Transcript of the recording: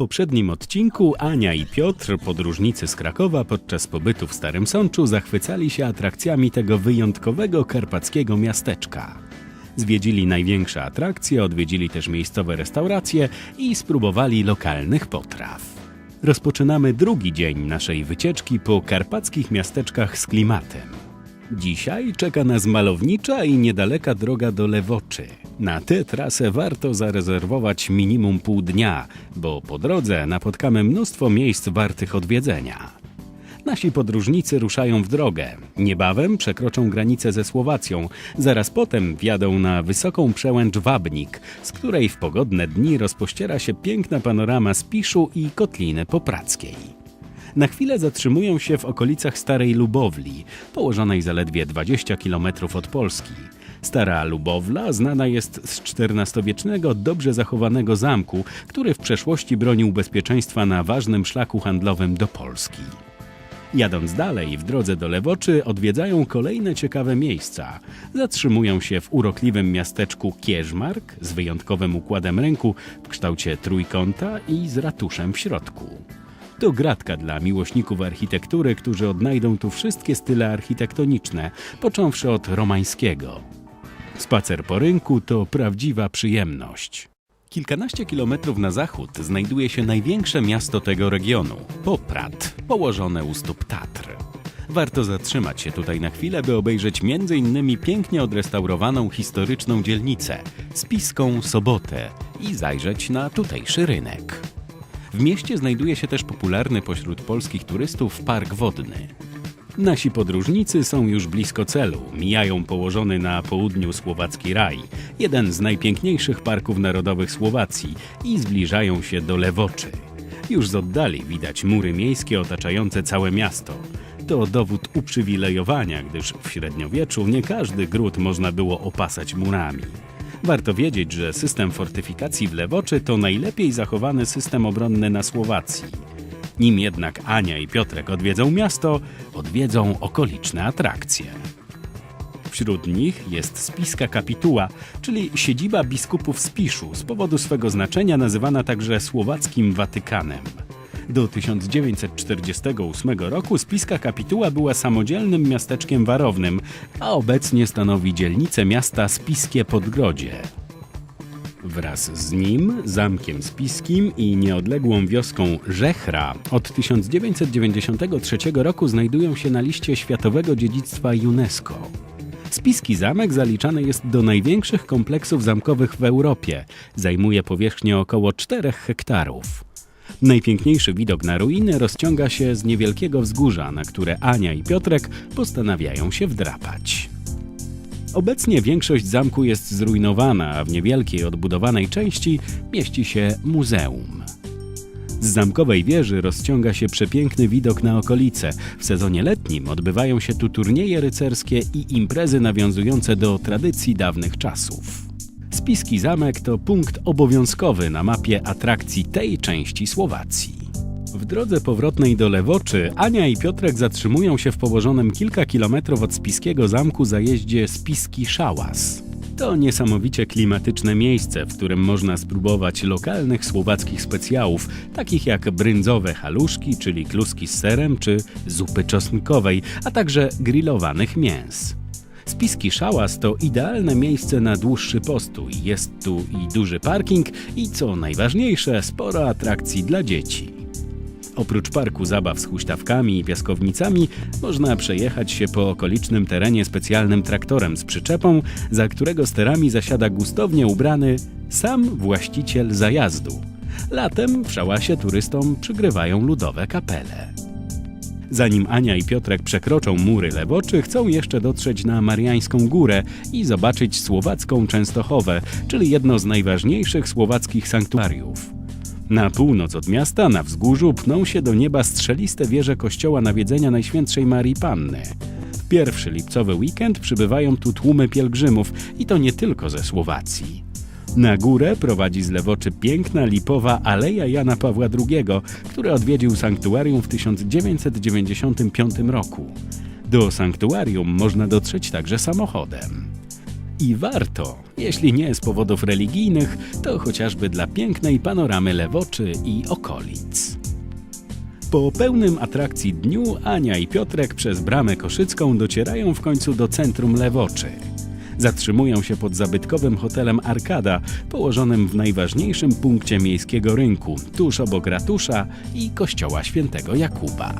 poprzednim odcinku Ania i Piotr, podróżnicy z Krakowa, podczas pobytu w Starym Sączu zachwycali się atrakcjami tego wyjątkowego karpackiego miasteczka. Zwiedzili największe atrakcje, odwiedzili też miejscowe restauracje i spróbowali lokalnych potraw. Rozpoczynamy drugi dzień naszej wycieczki po karpackich miasteczkach z klimatem. Dzisiaj czeka nas malownicza i niedaleka droga do Lewoczy. Na tę trasę warto zarezerwować minimum pół dnia, bo po drodze napotkamy mnóstwo miejsc wartych odwiedzenia. Nasi podróżnicy ruszają w drogę. Niebawem przekroczą granicę ze Słowacją. Zaraz potem wjadą na wysoką przełęcz Wabnik, z której w pogodne dni rozpościera się piękna panorama Spiszu i Kotliny Poprackiej. Na chwilę zatrzymują się w okolicach Starej Lubowli, położonej zaledwie 20 km od Polski. Stara Lubowla znana jest z XIV-wiecznego, dobrze zachowanego zamku, który w przeszłości bronił bezpieczeństwa na ważnym szlaku handlowym do Polski. Jadąc dalej, w drodze do Lewoczy odwiedzają kolejne ciekawe miejsca. Zatrzymują się w urokliwym miasteczku Kierzmark z wyjątkowym układem ręku w kształcie trójkąta i z ratuszem w środku. To gratka dla miłośników architektury, którzy odnajdą tu wszystkie style architektoniczne, począwszy od romańskiego. Spacer po rynku to prawdziwa przyjemność. Kilkanaście kilometrów na zachód znajduje się największe miasto tego regionu Poprad, położone u stóp Tatr. Warto zatrzymać się tutaj na chwilę, by obejrzeć m.in. pięknie odrestaurowaną historyczną dzielnicę, Spiską Sobotę i zajrzeć na tutejszy rynek. W mieście znajduje się też popularny pośród polskich turystów park wodny. Nasi podróżnicy są już blisko celu. Mijają położony na południu słowacki raj, jeden z najpiękniejszych parków narodowych Słowacji i zbliżają się do Lewoczy. Już z oddali widać mury miejskie otaczające całe miasto. To dowód uprzywilejowania, gdyż w średniowieczu nie każdy gród można było opasać murami. Warto wiedzieć, że system fortyfikacji w Lewoczy to najlepiej zachowany system obronny na Słowacji. Nim jednak Ania i Piotrek odwiedzą miasto, odwiedzą okoliczne atrakcje. Wśród nich jest Spiska Kapituła, czyli siedziba biskupów Spiszu, z powodu swego znaczenia nazywana także Słowackim Watykanem. Do 1948 roku Spiska Kapituła była samodzielnym miasteczkiem warownym, a obecnie stanowi dzielnicę miasta Spiskie Podgrodzie. Wraz z nim, zamkiem spiskim i nieodległą wioską Żechra od 1993 roku znajdują się na liście Światowego Dziedzictwa UNESCO. Spiski zamek zaliczany jest do największych kompleksów zamkowych w Europie. Zajmuje powierzchnię około 4 hektarów. Najpiękniejszy widok na ruiny rozciąga się z niewielkiego wzgórza, na które Ania i Piotrek postanawiają się wdrapać. Obecnie większość zamku jest zrujnowana, a w niewielkiej odbudowanej części mieści się muzeum. Z zamkowej wieży rozciąga się przepiękny widok na okolice. W sezonie letnim odbywają się tu turnieje rycerskie i imprezy nawiązujące do tradycji dawnych czasów. Spiski Zamek to punkt obowiązkowy na mapie atrakcji tej części Słowacji. W drodze powrotnej do Lewoczy Ania i Piotrek zatrzymują się w położonym kilka kilometrów od Spiskiego Zamku zajeździe Spiski Szałas. To niesamowicie klimatyczne miejsce, w którym można spróbować lokalnych słowackich specjałów, takich jak brędzowe haluszki, czyli kluski z serem, czy zupy czosnkowej, a także grillowanych mięs. Spiski Szałas to idealne miejsce na dłuższy postój. Jest tu i duży parking i co najważniejsze, sporo atrakcji dla dzieci. Oprócz parku zabaw z huśtawkami i piaskownicami, można przejechać się po okolicznym terenie specjalnym traktorem z przyczepą, za którego sterami zasiada gustownie ubrany sam właściciel zajazdu. Latem w szałasie turystom przygrywają ludowe kapele. Zanim Ania i Piotrek przekroczą mury Lewoczy, chcą jeszcze dotrzeć na Mariańską Górę i zobaczyć słowacką Częstochowę, czyli jedno z najważniejszych słowackich sanktuariów. Na północ od miasta, na wzgórzu, pną się do nieba strzeliste wieże kościoła nawiedzenia Najświętszej Marii Panny. W pierwszy lipcowy weekend przybywają tu tłumy pielgrzymów i to nie tylko ze Słowacji. Na górę prowadzi z Lewoczy piękna lipowa Aleja Jana Pawła II, który odwiedził sanktuarium w 1995 roku. Do sanktuarium można dotrzeć także samochodem. I warto, jeśli nie z powodów religijnych, to chociażby dla pięknej panoramy Lewoczy i okolic. Po pełnym atrakcji dniu Ania i Piotrek przez bramę koszycką docierają w końcu do centrum Lewoczy. Zatrzymują się pod zabytkowym hotelem Arkada, położonym w najważniejszym punkcie miejskiego rynku, tuż obok ratusza i kościoła świętego Jakuba.